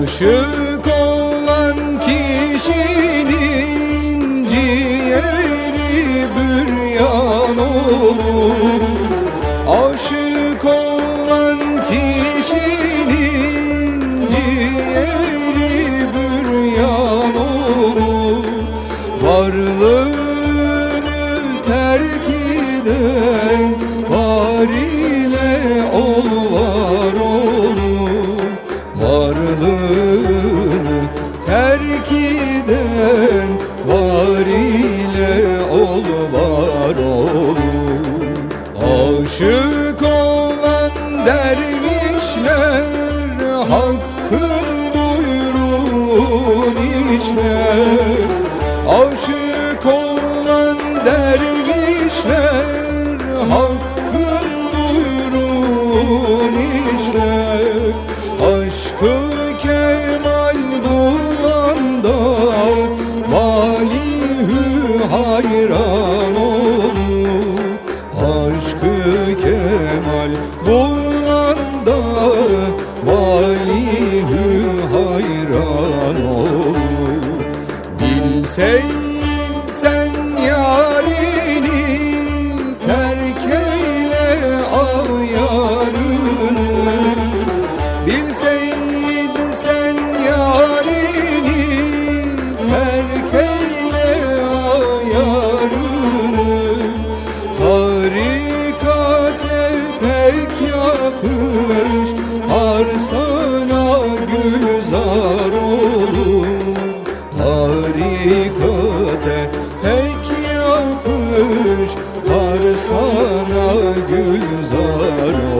Aşık olan kişinin ciğeri büryan olur. Aşık olan kişinin ciğeri büryan olur. Varlığını terk eden var ile ol Varlığını terk eden var ile ol var olur Aşık olan dervişler hakkın buyruğun işler Aşık olan dervişler hakkın Aşkı kemal bulanda valihü hayran olur Aşkı kemal bulanda valihü hayran olur Bilseydin sen yarini sen yarini terk eyle ayarını Tarikate pek yapış har sana gülzar olur. Tarikate pek yapış har sana gülzar olur